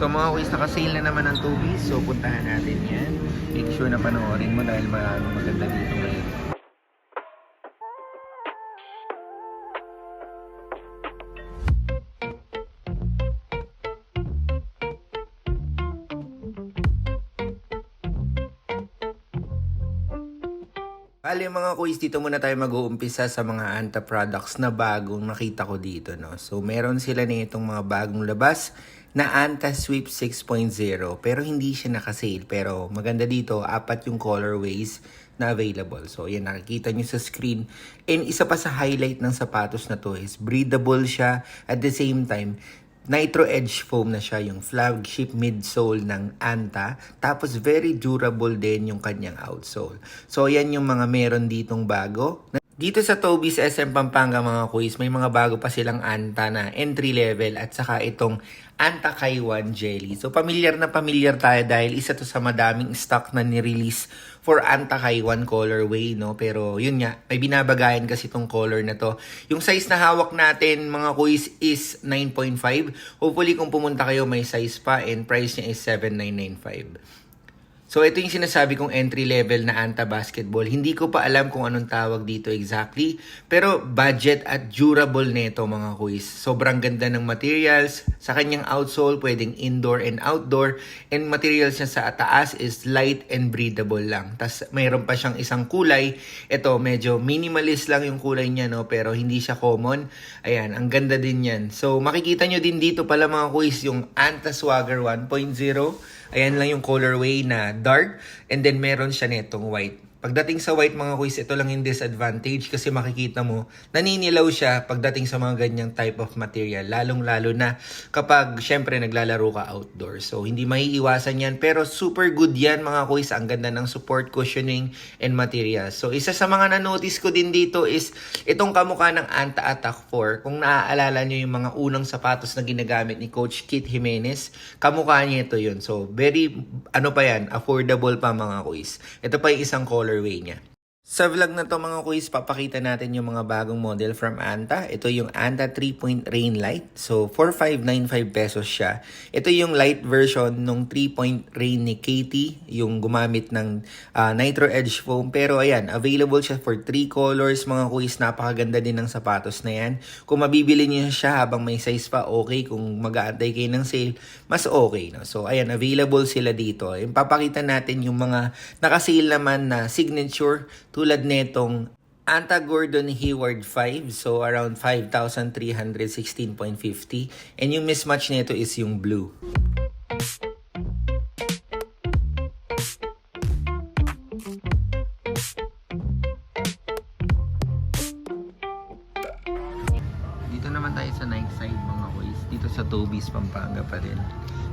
So mga kuis, naka-sale na naman ang Tubis. So puntahan natin yan. Make sure na panoorin mo dahil maano maganda dito ngayon. Bali mga kuis, dito muna tayo mag-uumpisa sa mga Anta products na bagong nakita ko dito. No? So meron sila na itong mga bagong labas na Anta Sweep 6.0 pero hindi siya naka-sale. Pero maganda dito, apat yung colorways na available. So yan, nakikita nyo sa screen. And isa pa sa highlight ng sapatos na to is breathable siya at the same time Nitro Edge foam na siya, yung flagship midsole ng Anta. Tapos very durable din yung kanyang outsole. So yan yung mga meron ditong bago. Dito sa Toby's SM Pampanga mga kuis, may mga bago pa silang Anta na entry level at saka itong Anta Kaiwan Jelly. So familiar na familiar tayo dahil isa to sa madaming stock na ni-release for Anta Kaiwan colorway, no? Pero yun nga, may binabagayan kasi itong color na to. Yung size na hawak natin mga kuis is 9.5. Hopefully kung pumunta kayo may size pa and price niya is 7,995. So ito yung sinasabi kong entry level na Anta Basketball. Hindi ko pa alam kung anong tawag dito exactly. Pero budget at durable nito mga kuis. Sobrang ganda ng materials. Sa kanyang outsole, pwedeng indoor and outdoor. And materials niya sa taas is light and breathable lang. Tapos mayroon pa siyang isang kulay. Ito medyo minimalist lang yung kulay niya no. Pero hindi siya common. Ayan, ang ganda din yan. So makikita nyo din dito pala mga kuis yung Anta Swagger 1.0. Ayan lang yung colorway na dark. And then meron siya netong white. Pagdating sa white mga kuis, ito lang yung disadvantage kasi makikita mo, naninilaw siya pagdating sa mga ganyang type of material. Lalong-lalo na kapag syempre naglalaro ka outdoor. So hindi maiiwasan yan. Pero super good yan mga kuis. Ang ganda ng support cushioning and materials. So isa sa mga na-notice ko din dito is itong kamukha ng Anta Attack 4. Kung naaalala nyo yung mga unang sapatos na ginagamit ni Coach Kit Jimenez, kamukha niya ito yun. So very, ano pa yan, affordable pa mga kuis. Ito pa yung isang colorway niya. Sa vlog na to mga kuis, papakita natin yung mga bagong model from Anta. Ito yung Anta 3-point rain light. So, 4,595 pesos siya. Ito yung light version nung 3-point rain ni Katie, yung gumamit ng ah, Nitro Edge foam. Pero ayan, available siya for 3 colors mga kuis. Napakaganda din ng sapatos na yan. Kung mabibili niyo siya habang may size pa, okay. Kung mag-aantay kayo ng sale, mas okay. No? So, ayan, available sila dito. Yung papakita natin yung mga nakasale naman na signature tulad netong Anta Gordon Hayward 5, so around 5,316.50. And yung mismatch nito is yung blue. Dito naman tayo sa night side mga boys. Dito sa Toby's Pampanga pa rin.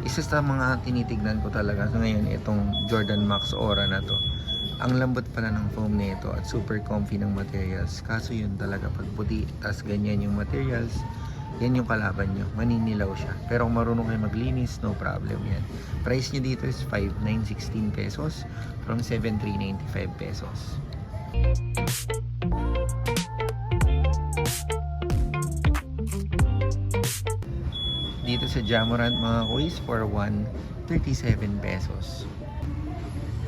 Isa sa mga tinitignan ko talaga so ngayon itong Jordan Max Aura na to. Ang lambot pala ng foam nito at super comfy ng materials. Kaso yun talaga pag puti, tas ganyan yung materials, yan yung kalaban nyo. Maninilaw siya. Pero kung marunong kayo maglinis, no problem yan. Price nyo dito is 5,916 pesos from 7,395 pesos. dito sa Jamorant mga kuis for 137 pesos.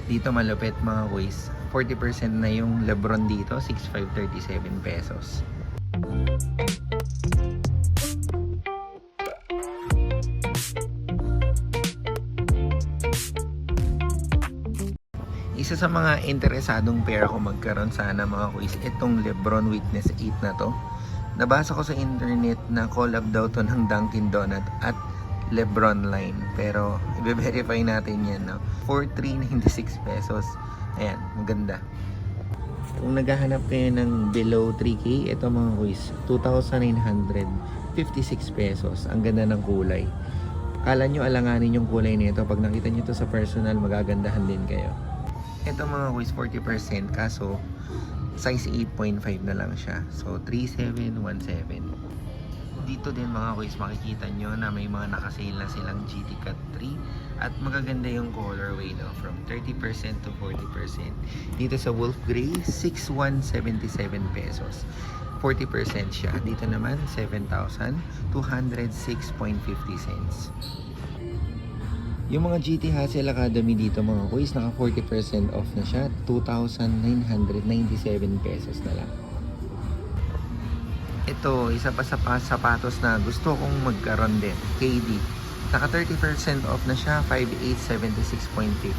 Dito malupit mga kuis. 40% na yung Lebron dito, 6537 pesos. Isa sa mga interesadong pair ako magkaroon sana mga kuis, itong Lebron Witness 8 na to. Nabasa ko sa internet na collab daw to ng Dunkin Donut at Lebron line. Pero, i-verify natin yan, no? For 396 pesos. Ayan, maganda. Kung naghahanap kayo ng below 3K, ito mga kuis, 2,956 pesos. Ang ganda ng kulay. Kala nyo alanganin yung kulay nito. Pag nakita nyo to sa personal, magagandahan din kayo. Ito mga kuis, 40%. Kaso, size 8.5 na lang siya. So, 3717. Dito din mga kuis, makikita nyo na may mga nakasale na silang GT Cut 3 at magaganda yung colorway no, from 30% to 40%. Dito sa Wolf Grey, 6,177 pesos. 40% siya. Dito naman, 7,206.50 cents. Yung mga GT Hassel Academy dito mga kuys, naka 40% off na siya. 2,997 pesos na lang. Ito, isa pa sa pa- sapatos na gusto kong magkaroon din. KD. Naka 30% off na siya, 5,876.50.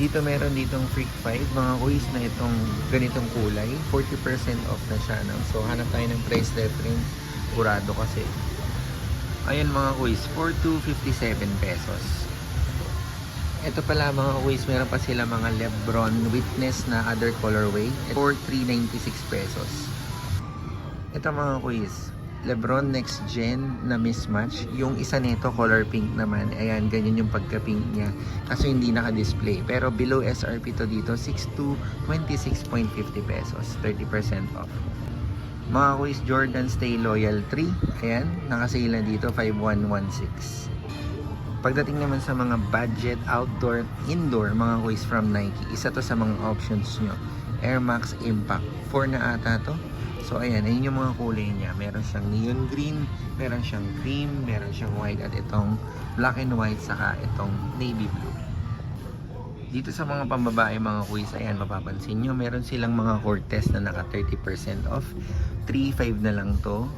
Dito meron ditong Freak 5, mga kuis na itong ganitong kulay. 40% off na siya. No? So, hanap tayo ng price reference. Kurado kasi. Ayan mga kuis, 4,257 pesos. Ito pala mga kuis, meron pa sila mga Lebron Witness na other colorway. For 396 pesos. Ito mga kuis, Lebron Next Gen na mismatch. Yung isa nito color pink naman. Ayan, ganyan yung pagka-pink niya. Kaso hindi naka-display. Pero below SRP to dito, 6,226.50 pesos. 30% off. Mga kuis, Jordan Stay Loyal 3. Ayan, nakasale na dito, 5,116. Pagdating naman sa mga budget outdoor, indoor, mga kuis from Nike, isa to sa mga options nyo. Air Max Impact. 4 na ata to. So ayan, ayun yung mga kulay niya. Meron siyang neon green, meron siyang cream, meron siyang white at itong black and white saka itong navy blue. Dito sa mga pambabae mga kuis, ayan mapapansin nyo, meron silang mga Cortez na naka 30% off. 3.5 na lang to.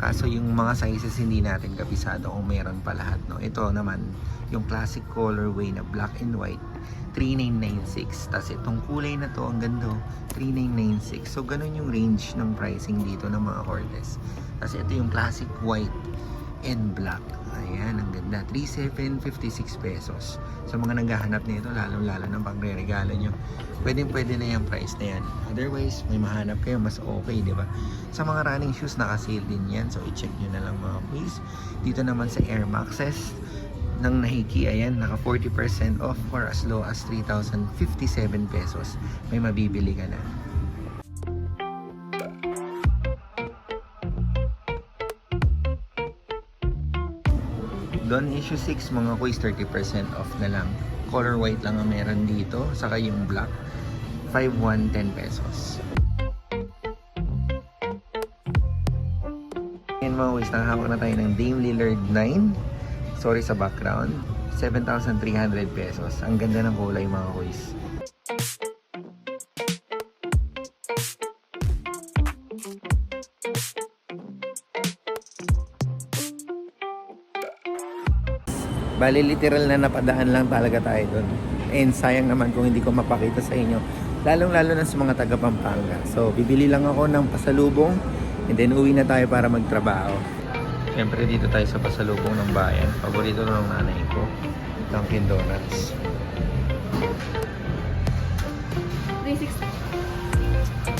Kaso yung mga sizes hindi natin kabisado kung meron pa lahat. No? Ito naman, yung classic colorway na black and white, 3996. Tapos itong kulay na to, ang ganda, oh, 3996. So, ganun yung range ng pricing dito ng mga Cortez. Tapos ito yung classic white and black. Ayan, ang ganda. 3756 pesos. Sa mga naghahanap nito, lalong-lalo ng pagre-regalo nyo, pwedeng pwede na yung price na yan. Otherwise, may mahanap kayo, mas okay, di ba? Sa mga running shoes, naka-sale din yan. So, i-check nyo na lang mga please. Dito naman sa Air Maxes, ng Nike, ayan, naka 40% off for as low as 3,057 pesos. May mabibili ka na. Don issue 6 mga kuis 30% off na lang. Color white lang ang meron dito, saka yung black 5110 pesos. Ngayon mga kuis, nakahawak na tayo ng Dame Lillard 9. Sorry sa background. 7,300 pesos. Ang ganda ng kulay mga kuis. Bali, literal na napadaan lang talaga tayo doon. And sayang naman kung hindi ko mapakita sa inyo. Lalong-lalo na sa mga taga Pampanga. So, bibili lang ako ng pasalubong and then uwi na tayo para magtrabaho. Siyempre, dito tayo sa pasalubong ng bayan. Paborito ng nanay ko, Dunkin Donuts. 360.